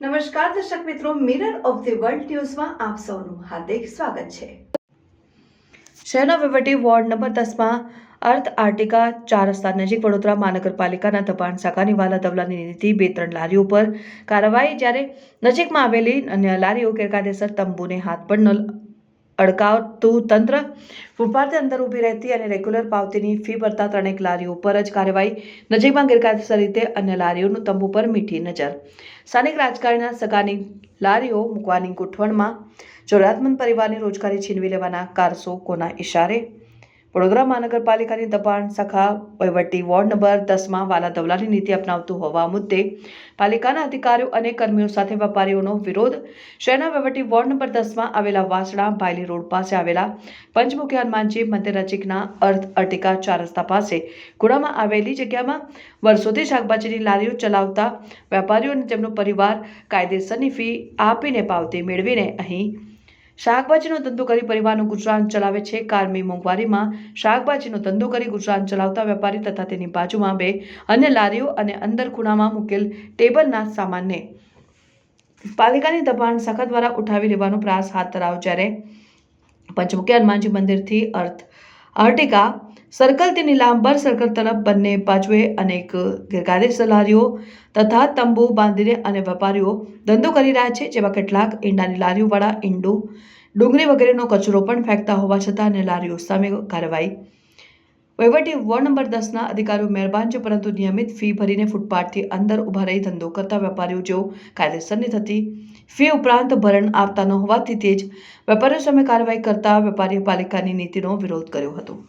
નમસ્કાર દર્શક મિત્રો મિરર ઓફ ધી વર્લ્ડ ન્યૂઝમાં આપ સૌનું હાર્દિક સ્વાગત છે. શહેરના વહીવટી વોર્ડ નંબર દસમાં અર્થ આર્ટિકા ચાર રસ્તા નજીક વડોદરા મહાનગરપાલિકાના દબાણ શાખાની વાલા દવલાની નીતિ બે ત્રણ લારીઓ પર કાર્યવાહી જ્યારે નજીકમાં આવેલી અન્ય લારીઓ ગેરકાયદેસર તંબુને હાથ પર ન અડકાવતું તંત્ર ફૂટપાથની અંદર ઊભી રહેતી અને રેગ્યુલર પાવતીની ફી ભરતા ત્રણેક લારીઓ પર જ કાર્યવાહી નજીકમાં ગેરકાયદેસર રીતે અન્ય લારીઓનું તંબુ પર મીઠી નજર. સ્થાનિક રાજકારણના સગાની લારીઓ મૂકવાની ગોઠવણમાં જરૂરિયાતમંદ પરિવારની રોજગારી છીનવી લેવાના કારસો કોના ઇશારે વડોદરા મહાનગરપાલિકાની દબાણ શાખા વહીવટી વોર્ડ નંબર દસમાં વાલા દવલાની નીતિ અપનાવતું હોવા મુદ્દે પાલિકાના અધિકારીઓ અને કર્મીઓ સાથે વેપારીઓનો વિરોધ. શહેરના વહીવટી વોર્ડ નંબર દસમાં આવેલા વાસણા ભાયલી રોડ પાસે આવેલા પંચમુખી હનુમાનજી મંદિર નજીકના અર્થ અર્ટિકા ચાર રસ્તા પાસે ખૂણામાં આવેલી જગ્યામાં વર્ષોથી શાકભાજીની લારીઓ ચલાવતા વેપારીઓ અને તેમનો પરિવાર કાયદેસરની ફી આપીને પાવતી મેળવીને અહીં શાકભાજીનો ધંધો કરી પરિવારનું ગુજરાન ચલાવે છે. કારમી મોંઘવારીમાં શાકભાજીનો ધંધો કરી ગુજરાન ચલાવતા વેપારી તથા તેની બાજુમાં બે અન્ય લારીઓ અને અંદર ખૂણામાં મૂકેલ ટેબલના સામાનને પાલિકાની દબાણ શાખા દ્વારા ઉઠાવી લેવાનો પ્રયાસ હાથ ધરાવ જ્યારે પંચમુખી હનુમાનજી મંદિરથી અર્થ અર્ટિકા સર્કલથી નીલાંબર સર્કલ તરફ બંને બાજુએ અનેક ગેરકાયદેસર તથા તંબુ બાંધીને અને વેપારીઓ ધંધો કરી રહ્યા છે, જેમાં કેટલાક ઈંડાની લારીઓવાળા ઈંડું, ડુંગળી વગેરેનો કચરો પણ ફેંકતા હોવા છતાં અને લારીઓ સામે કાર્યવાહી. વહીવટી વોર્ડ નંબર દસના અધિકારીઓ મહેરબાન છે, પરંતુ નિયમિત ફી ભરીને ફૂટપાથથી અંદર ઊભા રહી ધંધો કરતા વેપારીઓ જેઓ કાયદેસરની થતી ફી ઉપરાંત ભરણ આપતા ન હોવાથી તે જ વેપારીઓ સામે કાર્યવાહી કરતા વેપારીઓ પાલિકાની નીતિનો વિરોધ કર્યો હતો.